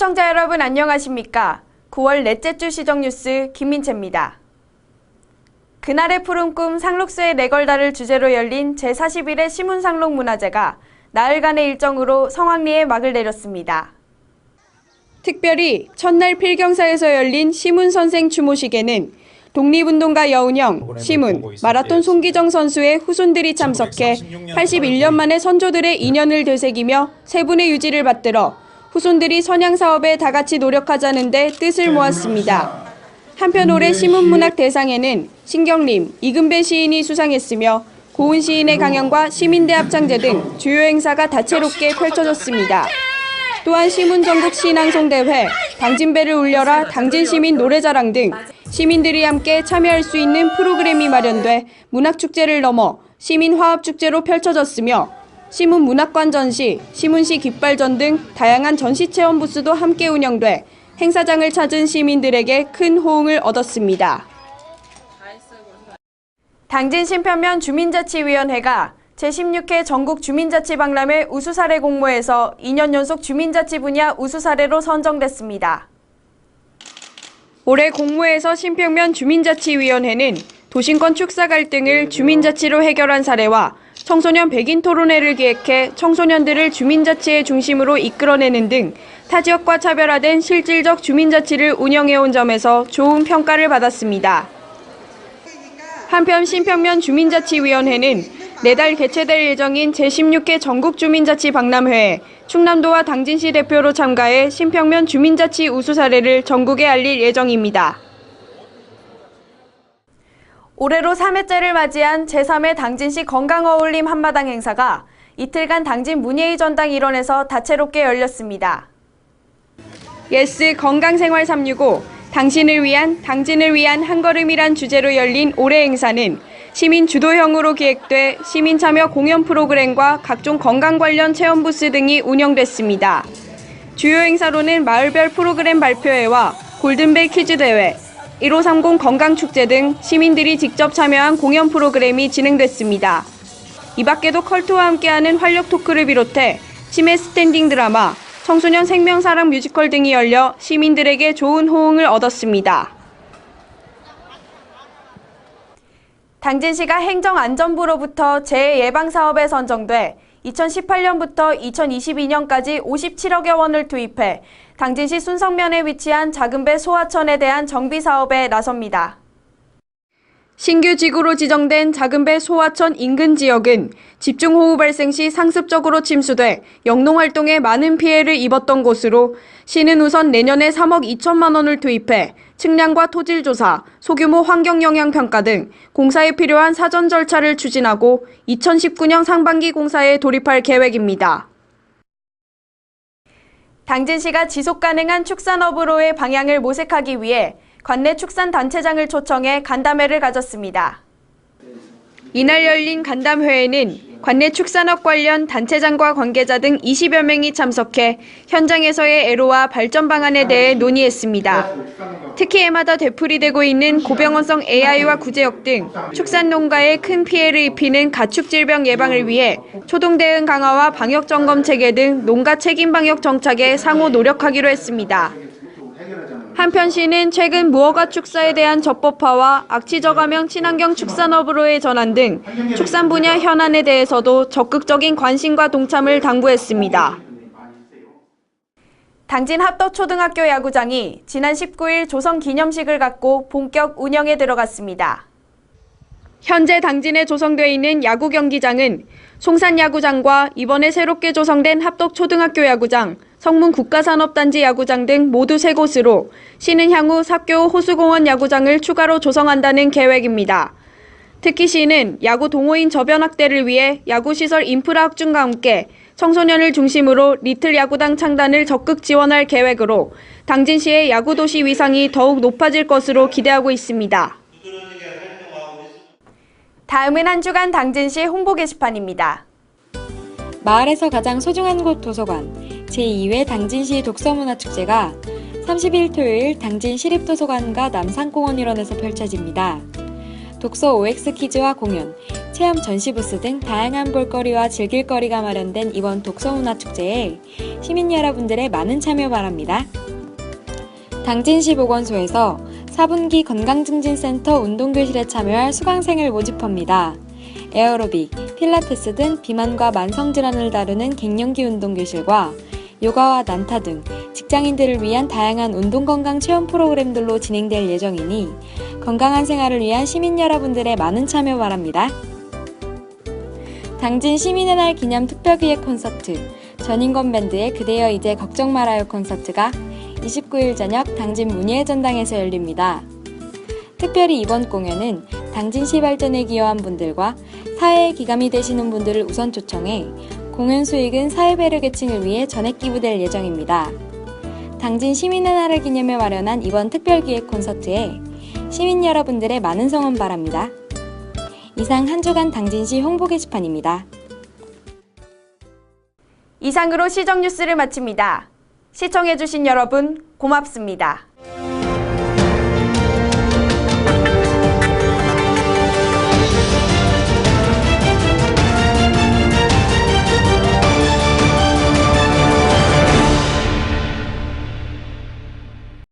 시청자 여러분 안녕하십니까? 9월 넷째 주 시정 뉴스 김민채입니다. 그날의 푸른 꿈 상록수의 레걸다를 주제로 열린 제41회 시문상록 문화제가 나흘간의 일정으로 성황리에 막을 내렸습니다. 특별히 첫날 필경사에서 열린 시문 선생 추모식에는 독립운동가 여운형, 시문, 마라톤 송기정 선수의 후손들이 참석해 81년 만에 선조들의 인연을 되새기며 세 분의 유지를 받들어 후손들이 선양 사업에 다 같이 노력하자는 데 뜻을 모았습니다. 한편 올해 시문문학 대상에는 신경림, 이금배 시인이 수상했으며 고은 시인의 강연과 시민대 합창제 등 주요 행사가 다채롭게 펼쳐졌습니다. 또한 시문 전국 시인낭송대회, 당진배를 울려라 당진시민 노래자랑 등 시민들이 함께 참여할 수 있는 프로그램이 마련돼 문학축제를 넘어 시민화합축제로 펼쳐졌으며 시문 문학관 전시, 시문시 깃발전 등 다양한 전시 체험 부스도 함께 운영돼 행사장을 찾은 시민들에게 큰 호응을 얻었습니다. 당진 신편면 주민자치위원회가 제16회 전국 주민자치 박람회 우수 사례 공모에서 2년 연속 주민자치 분야 우수 사례로 선정됐습니다. 올해 공모에서 신평면 주민자치위원회는 도심권 축사 갈등을 주민자치로 해결한 사례와 청소년 백인 토론회를 기획해 청소년들을 주민자치의 중심으로 이끌어내는 등 타 지역과 차별화된 실질적 주민자치를 운영해온 점에서 좋은 평가를 받았습니다. 한편 신평면 주민자치위원회는 내달 개최될 예정인 제16회 전국주민자치 박람회에 충남도와 당진시 대표로 참가해 신평면 주민자치 우수 사례를 전국에 알릴 예정입니다. 올해로 3회째를 맞이한 제3회 당진시 건강어울림 한마당 행사가 이틀간 당진 문예의 전당 일원에서 다채롭게 열렸습니다. 예스 건강생활 365 당신을 위한 당진을 위한 한 걸음이란 주제로 열린 올해 행사는 시민 주도형으로 기획돼 시민 참여 공연 프로그램과 각종 건강 관련 체험 부스 등이 운영됐습니다. 주요 행사로는 마을별 프로그램 발표회와 골든벨 퀴즈 대회, 1530 건강축제 등 시민들이 직접 참여한 공연 프로그램이 진행됐습니다. 이 밖에도 컬투와 함께하는 활력 토크를 비롯해 치매 스탠딩 드라마, 청소년 생명사랑 뮤지컬 등이 열려 시민들에게 좋은 호응을 얻었습니다. 당진시가 행정안전부로부터 재해 예방 사업에 선정돼 2018년부터 2022년까지 57억여 원을 투입해 당진시 순성면에 위치한 작은배 소하천에 대한 정비 사업에 나섭니다. 신규 지구로 지정된 작은배 소하천 인근 지역은 집중호우 발생 시 상습적으로 침수돼 영농활동에 많은 피해를 입었던 곳으로 시는 우선 내년에 3억 2천만 원을 투입해 측량과 토질 조사, 소규모 환경 영향 평가 등 공사에 필요한 사전 절차를 추진하고 2019년 상반기 공사에 돌입할 계획입니다. 당진시가 지속 가능한 축산업으로의 방향을 모색하기 위해 관내 축산단체장을 초청해 간담회를 가졌습니다. 이날 열린 간담회에는 관내 축산업 관련 단체장과 관계자 등 20여 명이 참석해 현장에서의 애로와 발전 방안에 대해 논의했습니다. 특히 해마다 되풀이되고 있는 고병원성 AI와 구제역 등 축산 농가에 큰 피해를 입히는 가축 질병 예방을 위해 초동 대응 강화와 방역 점검 체계 등 농가 책임 방역 정착에 상호 노력하기로 했습니다. 한편 시는 최근 무허가 축사에 대한 적법화와 악취 저감형 친환경 축산업으로의 전환 등 축산 분야 현안에 대해서도 적극적인 관심과 동참을 당부했습니다. 당진 합덕초등학교 야구장이 지난 19일 조성 기념식을 갖고 본격 운영에 들어갔습니다. 현재 당진에 조성되어 있는 야구 경기장은 송산 야구장과 이번에 새롭게 조성된 합덕초등학교 야구장, 성문 국가산업단지 야구장 등 모두 세 곳으로 시는 향후 삽교 호수공원 야구장을 추가로 조성한다는 계획입니다. 특히 시는 야구 동호인 저변 확대를 위해 야구시설 인프라 확충과 함께 청소년을 중심으로 리틀 야구당 창단을 적극 지원할 계획으로 당진시의 야구도시 위상이 더욱 높아질 것으로 기대하고 있습니다. 다음은 한 주간 당진시 홍보 게시판입니다. 마을에서 가장 소중한 곳 도서관 제2회 당진시 독서문화축제가 30일 토요일 당진 시립도서관과 남산공원 일원에서 펼쳐집니다. 독서 OX 퀴즈와 공연, 체험 전시 부스 등 다양한 볼거리와 즐길거리가 마련된 이번 독서문화축제에 시민 여러분들의 많은 참여 바랍니다. 당진시 보건소에서 4분기 건강증진센터 운동교실에 참여할 수강생을 모집합니다. 에어로빅, 필라테스 등 비만과 만성질환을 다루는 갱년기 운동교실과 요가와 난타 등 직장인들을 위한 다양한 운동 건강 체험 프로그램들로 진행될 예정이니 건강한 생활을 위한 시민 여러분들의 많은 참여 바랍니다. 당진 시민의 날 기념 특별기획 콘서트 전인권 밴드의 그대여 이제 걱정 말아요 콘서트가 29일 저녁 당진 문예의 전당에서 열립니다. 특별히 이번 공연은 당진시 발전에 기여한 분들과 사회에 기감이 되시는 분들을 우선 초청해 공연 수익은 사회배려 계층을 위해 전액 기부될 예정입니다. 당진 시민의 날을 기념해 마련한 이번 특별기획 콘서트에 시민 여러분들의 많은 성원 바랍니다. 이상 한 주간 당진시 홍보 게시판입니다. 이상으로 시정 뉴스를 마칩니다. 시청해주신 여러분 고맙습니다.